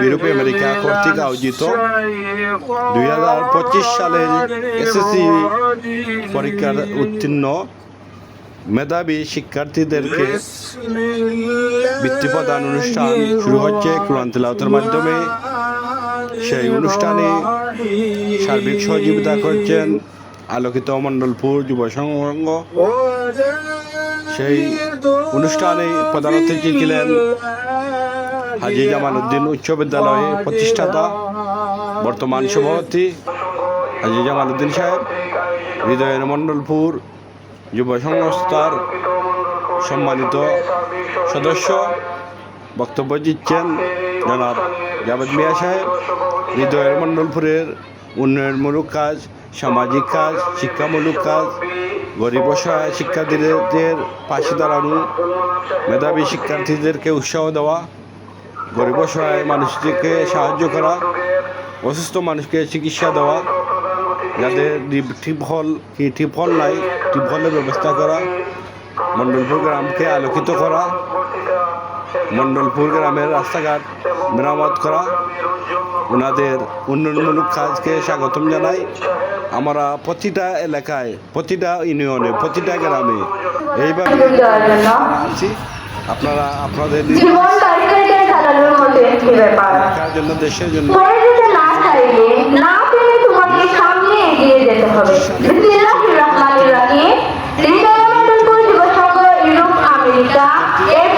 Europe America কর্তৃক আয়োজিত দুই হাজার পঁচিশ সালের এসএসসি পরীক্ষার উত্তীর্ণ মেধাবী শিক্ষার্থীদেরকে বৃত্তি প্রদান অনুষ্ঠান শুরু হচ্ছে কোরআন তেলাওয়াতের মাধ্যমে সেই অনুষ্ঠানে সার্বিক সহযোগিতা করছেন আলোকিত মণ্ডলপুর যুব সংঘ সেই অনুষ্ঠানে প্রধান অতিথি ছিলেন হাজি জামাল উদ্দিন উচ্চ বিদ্যালয়ের প্রতিষ্ঠাতা বর্তমান সভাপতি হাজি জামাল উদ্দিন সাহেব, হৃদয়ের মণ্ডলপুর যুব সংস্থার সম্মানিত সদস্য, বক্তব্য দিচ্ছেন জনাব জাভেদ মিয়া সাহেব। হৃদয়ের মণ্ডলপুরের উন্নয়নমূলক কাজ, সামাজিক কাজ, শিক্ষামূলক কাজ, গরিব শিক্ষার্থীদের পাশে দাঁড়ানো, মেধাবী শিক্ষার্থীদেরকে উৎসাহ দেওয়া গরিব অসহায় মানুষদেরকে সাহায্য করা অসুস্থ মানুষকে চিকিৎসা দেওয়া যাদের টিপহল কি টিপহল নাই টিপহলের ব্যবস্থা করা মণ্ডলপুর গ্রামকে আলোকিত করা মণ্ডলপুর গ্রামের রাস্তাঘাট মেরামত করা। ওনাদের উন্নয়নমূলক কাজকে স্বাগতম জানাই। আমরা প্রতিটা এলাকায় প্রতিটা ইউনিয়নে প্রতিটা গ্রামে এইভাবে আপনারা আপনাদের তরকারিতে মতো একটি ব্যাপার। পরে যেতে না চাইলে না পেলে তোমাকে সামনে এগিয়ে যেতে হবে। বিসমিল্লাহির রহমানির রহিম। হৃদয় সংঘ ইউরোপ আমেরিকা। এর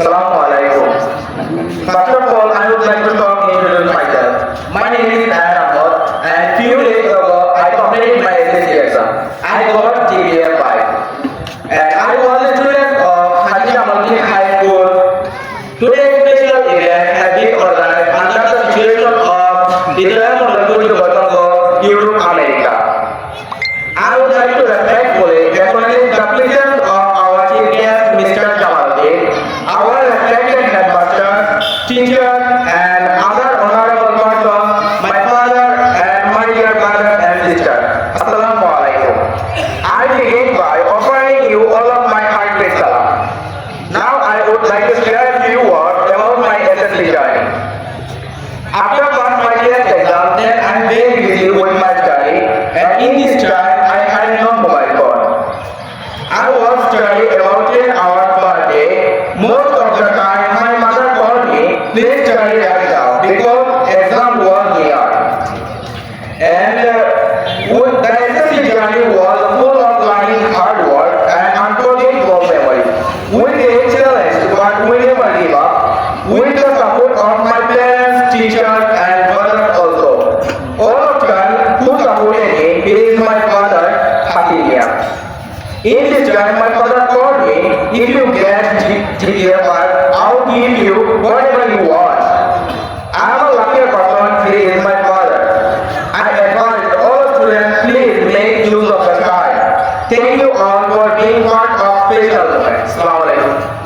আসসালামু আলাইকুম। First of and And uh, what Dayasati journey was full of learning, hard work, and unforgiving was memory. With the excellence, but we never give up. With the support of my parents, teachers, and brothers also. All of them who supported me is my father, Hakimia. In this journey, my father told me, if you get three years, I'll give you whatever you want. Thank you all for being part of this event. Slava!